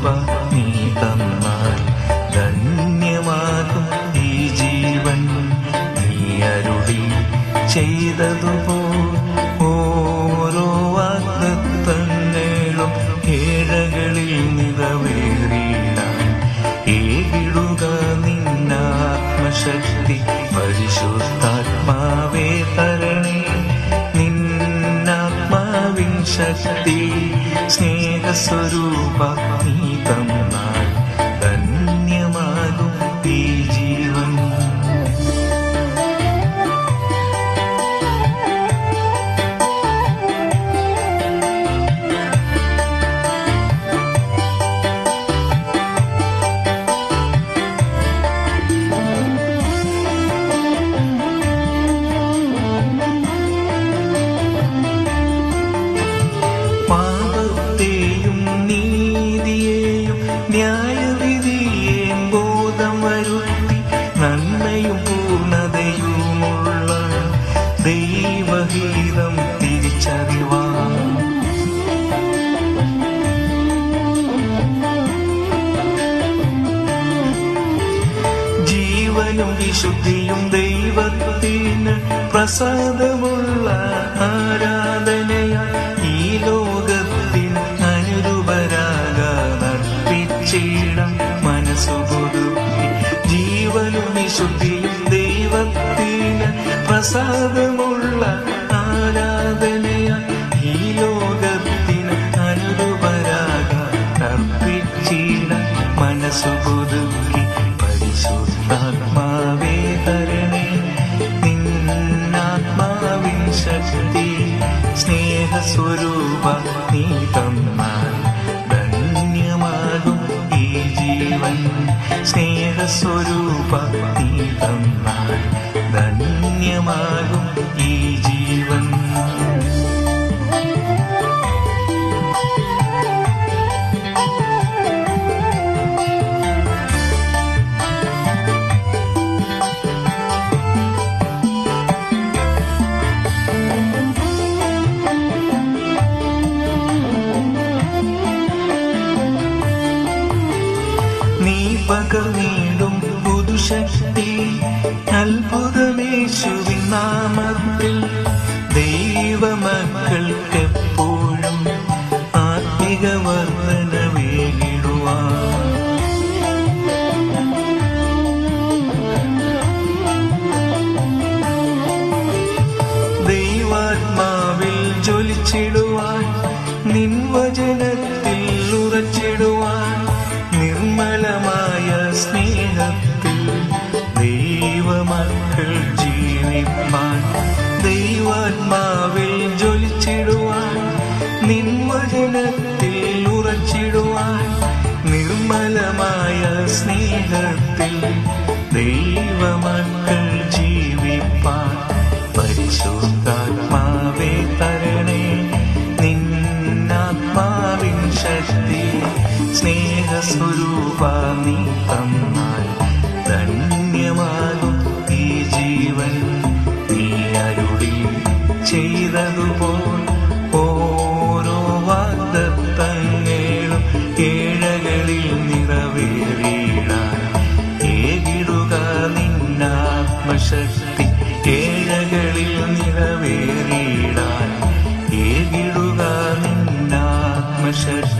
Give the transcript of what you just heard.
കൃപ നീ തന്നാൽ ധന്യമാകും ഈ ജീവൻ. നീ അരുളി ചെയ്തതുപോ ഓരോ വാഗ്ദത്തങ്ങളും ഏഴകളിൽ നിറവേറിയില്ല ഏകിടുക നിന്നാത്മശക്തി. പരിശുദ്ധാത്മാവേ തരണേ ശക്തി സ്നേഹസ്വരൂപ ദൈവഹീതം തിരിച്ചറിവാൻ ജീവനും വിശുദ്ധിയും ദൈവത്തിന് പ്രസാദമുള്ള ആരാധനയായി ഈ ലോകത്തിന് അനുരൂപരാക അർപ്പിച്ചിടം മനസ്സുപുതുക്കി ജീവനും വിശുദ്ധിയും പ്രസാദമുള്ള ആരാധനയ ഈ ലോകത്തിന് അനുരൂപരാകാൻ മനസ്സു പുതുക്കി പരിശുദ്ധാത്മാവേ തരണേ നിന്നാത്മാവിൻ ശക്തി സ്നേഹസ്വരൂപ നീ തന്നാൽ ധന്യമാകും ഈ ജീവൻ. സ്നേഹസ്വരൂപ നീ തന്നാൽ ധന്യമാകും ഈ ജീവൻ. നീ പകർന്നീടും പുതുശക്തി നിൻവചനത്തിൽ ഉറച്ചിടുവാൻ നിർമ്മലമായ സ്നേഹത്തിൽ ദൈവമക്കൾ ജീവിപ്പാൻ ദൈവാത്മാവിൽ ജ്വലിച്ചിടുവാൻ നിൻവചനത്തിൽ ഉറച്ചിടുവാൻ നിർമ്മലമായ സ്നേഹത്തിൽ ദൈവമക്കൾ സ്വരൂപ നീ തന്നാൽ ധന്യമാകും ഈ ജീവൻ. നീ അരുളി ചെയ്തതുപോൽ ഓരോ വാഗ്ദത്തങ്ങളും ഏഴകളിൽ നിറവേറിയിടാൻ ഏകിടുക നിന്നാത്മശക്തി ഏഴകളിൽ നിറവേറിയിടാൻ ഏകിടുക നിന്നാത്മശക്തി